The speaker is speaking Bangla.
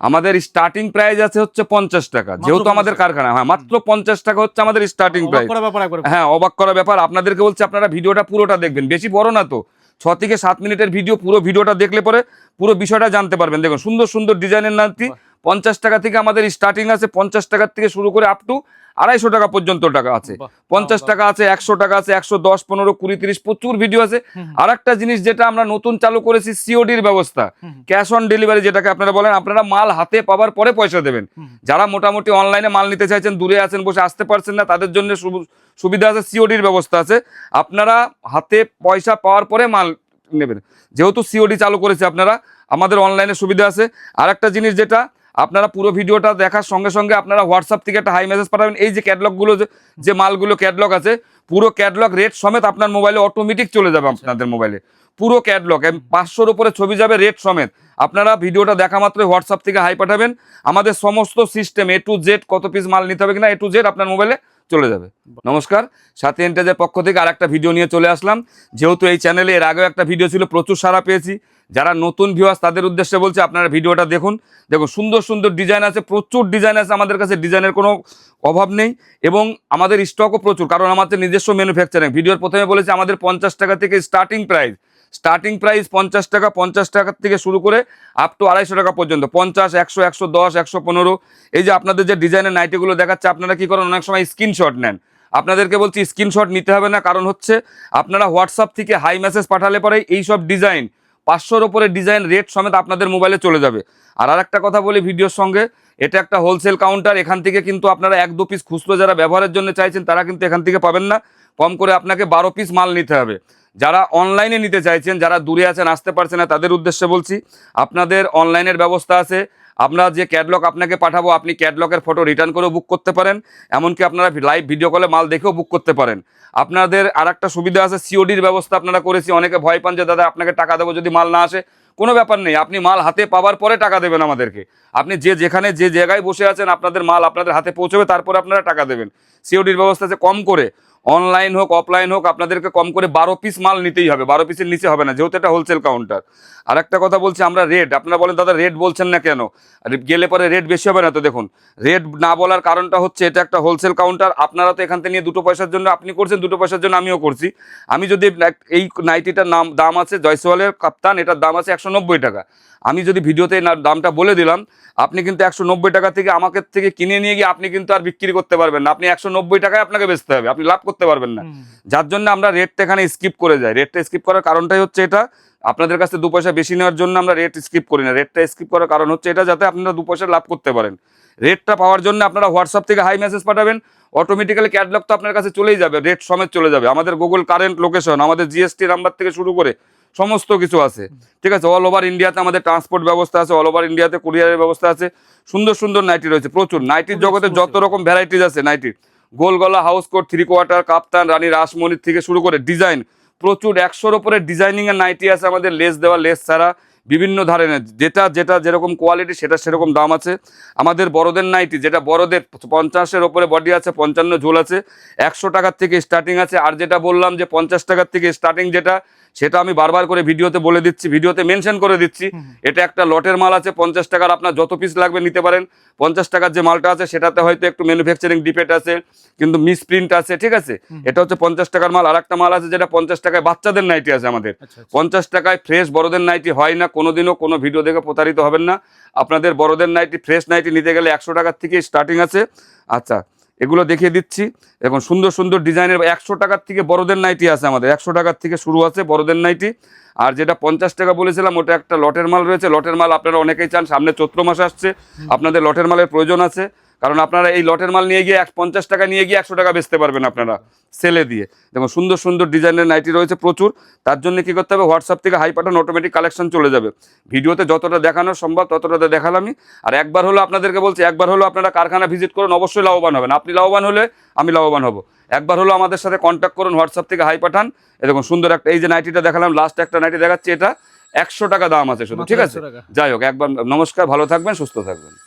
আমাদের স্টার্টিং প্রাইস আছে হচ্ছে পঞ্চাশ টাকা যেহেতু আমাদের কারখানা হ্যাঁ মাত্র পঞ্চাশ টাকা হচ্ছে আমাদের স্টার্টিং অবাক প্রাইস করা হ্যাঁ অবাক করা ব্যাপার। আপনাদেরকে বলছে আপনারা ভিডিওটা পুরোটা দেখবেন বেশি বড় না তো। ছ থেকে সাত মিনিটের ভিডিও পুরো ভিডিওটা দেখলে পরে পুরো বিষয়টা জানতে পারবেন। দেখুন সুন্দর সুন্দর ডিজাইনের নাতি পঞ্চাশ টাকা থেকে আমাদের স্টার্টিং আছে পঞ্চাশ টাকার থেকে শুরু করে আপ টু আড়াইশো টাকা পর্যন্ত টাকা আছে। পঞ্চাশ টাকা আছে একশো টাকা আছে একশো দশ পনেরো কুড়ি তিরিশ প্রচুর ভিডিও আছে। আর একটা জিনিস যেটা আমরা নতুন চালু করেছি সিওডির ব্যবস্থা। ক্যাশ অন ডেলিভারি যেটাকে আপনারা বলেন আপনারা মাল হাতে পাওয়ার পরে পয়সা দেবেন। যারা মোটামুটি অনলাইনে মাল নিতে চাইছেন দূরে আছেন বসে আসতে পারছেন না তাদের জন্য সুবিধা আছে সিওডির ব্যবস্থা আছে। আপনারা হাতে পয়সা পাওয়ার পরে মাল নেবেন। যেহেতু সিওডি চালু করেছে আপনারা আমাদের অনলাইনে সুবিধা আছে। আর একটা জিনিস যেটা আপনারা পুরো ভিডিওটা দেখার সঙ্গে সঙ্গে আপনারা হোয়াটসঅ্যাপ থেকে একটা হাই মেসেজ পাঠাবেন। এই যে ক্যাটলগুলো যে মালগুলো ক্যাটলগ আছে, পুরো ক্যাটলগ রেট সমেত আপনার মোবাইলে অটোমেটিক চলে যাবে আপনাদের মোবাইলে পুরো ক্যাটলগ পাঁচশোর উপরে ছবি যাবে রেট সমেত। আপনারা ভিডিওটা দেখা মাত্রই হোয়াটসঅ্যাপ থেকে হাই পাঠাবেন। আমাদের সমস্ত সিস্টেম এ টু জেড কত পিস মাল নিতে হবে কিনা এ টু জেড আপনার মোবাইলে চলে যাবে। নমস্কার সাথে এন্টাজের পক্ষ থেকে আর একটা ভিডিও নিয়ে চলে আসলাম। যেহেতু এই চ্যানেলে এর আগেও একটা ভিডিও ছিল প্রচুর সারা পেয়েছি। যারা নতুন ভিউয়ার্স তাদের উদ্দেশ্যে বলছে আপনারা ভিডিওটা দেখুন। দেখুন সুন্দর সুন্দর ডিজাইন আছে প্রচুর ডিজাইন আছে। আমাদের কাছে ডিজাইনের কোনো অভাব নেই এবং আমাদের স্টকও প্রচুর। কারণ আমাদের নিজস্ব ম্যানুফ্যাকচারিং ভিডিওর প্রথমে বলেছে আমাদের পঞ্চাশ টাকা থেকে স্টার্টিং প্রাইস স্টার্টিং প্রাইস পঞ্চাশ টাকা পঞ্চাশ টাকা থেকে শুরু করে আপ টু আড়াইশো টাকা পর্যন্ত। পঞ্চাশ, একশো একশো দশ, একশো পনেরো। এই যে আপনাদের যে ডিজাইনের নাইটিগুলো দেখাচ্ছে, আপনারা কি করেন? অনেক সময় স্ক্রিনশট নেন। আপনাদেরকে বলছি, স্ক্রিনশট নিতে হবে না। কারণ হচ্ছে, আপনারা হোয়াটসঅ্যাপ থেকে হাই মেসেজ পাঠালে পরে এই সব ডিজাইন, পাঁচশোর ওপরে ডিজাইন রেট সমেত আপনাদের মোবাইলে চলে যাবে। আর আরেকটা কথা বলি ভিডিওর সঙ্গে, এটা একটা হোলসেল কাউন্টার এখান থেকে কিন্তু আপনারা এক, দু পিস খুচরো যারা ব্যবহারের জন্য চাইছেন, তারা কিন্তু এখান থেকে পাবেন না। কম করে আপনাকে বারো পিস মাল নিতে হবে। যারা অনলাইনে নিতে চাইছেন, যারা দূরে আছেন, আসতে পারছেন না, তাদের উদ্দেশ্যে বলছি, আপনাদের অনলাইনের ব্যবস্থা আছে। আমরা যে ক্যাটলগ আপনাকে পাঠাবো, আপনি ক্যাটলগের ফটো রিটার্ন করেও বুক করতে পারেন। এমনকি আপনারা লাইভ ভিডিও কলে মাল দেখেও বুক করতে পারেন। আপনাদের আর একটা সুবিধা আছে সিওডির ব্যবস্থা আপনারা করেছি। অনেকে ভয় পান যে, দাদা, আপনাকে টাকা দেবো যদি মাল না আসে। কোনো ব্যাপার নেই, আপনি মাল হাতে পাওয়ার পরে টাকা দেবেন আমাদেরকে। আপনি যে, যেখানে যে জায়গায় বসে আছেন, আপনাদের মাল আপনাদের হাতে পৌঁছবে, তারপরে আপনারা টাকা দেবেন। সিওডির ব্যবস্থা আছে কম করে। অনলাইন হোক অফলাইন হোক, আপনাদেরকে কম করে বারো পিস মাল নিতেই হবে। বারো পিসের নিচে হবে না, যেহেতু এটা হোলসেল কাউন্টার আর একটা কথা বলছি, আমরা রেট আপনারা বলেন, দাদা রেট বলছেন না কেন? গেলে পরে রেট বেশি হবে না তো দেখুন। রেট না বলার কারণটা হচ্ছে, এটা একটা হোলসেল কাউন্টার আপনারা তো এখান থেকে নিয়ে দুটো পয়সার জন্য আপনি করছেন, দুটো পয়সার জন্য আমিও করছি। আমি যদি এই নাইটিটার নাম, দাম আছে জয়সওয়ালের কাপ্তান, এটার দাম আছে একশো নব্বই টাকা। আমি যদি ভিডিওতে দামটা বলে দিলাম, আপনি কিন্তু একশো নব্বই টাকা থেকে আমাকে থেকে কিনে নিয়ে গিয়ে আপনি কিন্তু আর বিক্রি করতে পারবেন না। আপনি একশো নব্বই টাকায় আপনাকে বেচতে হবে, আপনি লাভ করতে পারবেন না। যার জন্য আমরা রেটটা এখানে স্কিপ করে যাই। রেটটা স্কিপ করার কারণটাই হচ্ছে এটা আপনাদের কাছে দু পয়সা বেশি নেওয়ার জন্য আমরা রেট স্কিপ করি না। রেটটা স্কিপ করার কারণ হচ্ছে এটা যাতে আপনারা দু পয়সা লাভ করতে পারেন। রেটটা পাওয়ার জন্য আপনারা হোয়াটসঅ্যাপ থেকে হাই মেসেজ পাঠাবেন অটোমেটিক্যালি ক্যাটলগ তো আপনার কাছে চলেই যাবে রেট সমেত চলে যাবে। আমাদের গুগল কারেন্ট লোকেশন আমাদের জিএসটি নাম্বার থেকে শুরু করে সমস্ত কিছু আছে। ঠিক আছে? অল ওভার ইন্ডিয়াতে আমাদের ট্রান্সপোর্ট ব্যবস্থা আছে অল ওভার ইন্ডিয়াতে কুরিয়ারের ব্যবস্থা আছে। সুন্দর সুন্দর নাইটি রয়েছে প্রচুর। নাইটির জগতে যত রকম ভ্যারাইটিস আছে নাইটির গোল গলা হাউস কোট থ্রি কোয়ার্টার কাপ্তান, রানী রাসমণির থেকে শুরু করে ডিজাইন। প্রচুর একশোর ওপরে ডিজাইনিং এর নাইটি আছে আমাদের, লেস দেওয়া, লেস ছাড়া বিভিন্ন ধরনের যেটা যেটা যেরকম কোয়ালিটি সেটা সেরকম দাম আছে। আমাদের বড়দের নাইটি, যেটা বড়দের, পঞ্চাশের ওপরে বডি আছে, পঞ্চান্ন ঝোল আছে। একশো টাকার থেকে স্টার্টিং আছে। আর যেটা বললাম যে পঞ্চাশ টাকার থেকে স্টার্টিং যেটা সেটা আমি বারবার করে ভিডিওতে বলে দিচ্ছি ভিডিওতে মেনশন করে দিচ্ছি। এটা একটা লটের মাল আছে পঞ্চাশ টাকার আপনার যত পিস লাগবে নিতে পারেন। পঞ্চাশ টাকার যে মালটা আছে সেটাতে হয়তো একটু ম্যানুফ্যাকচারিং ডিফেক্ট আছে কিন্তু মিস প্রিন্ট আছে ঠিক আছে? এটা হচ্ছে পঞ্চাশ টাকার মাল। আর একটা মাল আছে যেটা পঞ্চাশ টাকায় বাচ্চাদের নাইটি আছে আমাদের। আচ্ছা, আচ্ছা। পঞ্চাশ টাকায় ফ্রেশ বড়দের নাইটি হয় না কোনোদিনও কোনো ভিডিও দেখে প্রতারিত হবেন না। আপনাদের বড়দের নাইটি ফ্রেশ নাইটি নিতে গেলে একশো টাকার থেকে স্টার্টিং আছে। আচ্ছা এগুলো দেখিয়ে দিচ্ছি। এখন সুন্দর সুন্দর ডিজাইনের একশো টাকার থেকে বড়দের নাইটি আছে আমাদের। একশো টাকার থেকে শুরু আছে বড়দের নাইটি। আর যেটা পঞ্চাশ টাকা বলেছিলাম, ওটা একটা লটের মাল রয়েছে। লটের মাল আপনারা অনেকেই চান, সামনে চৈত্র মাস আসছে। আপনাদের লটের মালের প্রয়োজন আছে। কারণ আপনারা এই লটের মাল নিয়ে গিয়ে এক পঞ্চাশ টাকা নিয়ে গিয়ে একশো টাকা বেচতে পারবেন আপনারা সেলে দিয়ে। দেখুন সুন্দর সুন্দর ডিজাইনের নাইটি রয়েছে প্রচুর। তার জন্য কি করতে হবে? হোয়াটসঅ্যাপ থেকে হাই পাঠান অটোমেটিক কালেকশন চলে যাবে। ভিডিওতে যতটা দেখানো সম্ভব ততটাতে দেখালামই। আর একবার হলো আপনাদেরকে বলছি একবার হলো আপনারা কারখানা ভিজিট করুন অবশ্যই লাভবান হবেন। আপনি লাভবান হলে আমি লাভবান হব। একবার হলো আমাদের সাথে কন্ট্যাক্ট করুন হোয়াটসঅ্যাপ থেকে হাই পাঠান এ দেখুন সুন্দর একটা এই যে নাইটিটা দেখালাম লাস্ট একটা নাইটি দেখাচ্ছি এটা একশো টাকা দাম আছে শুধু ঠিক আছে? যাই হোক একবার নমস্কার ভালো থাকবেন সুস্থ থাকবেন।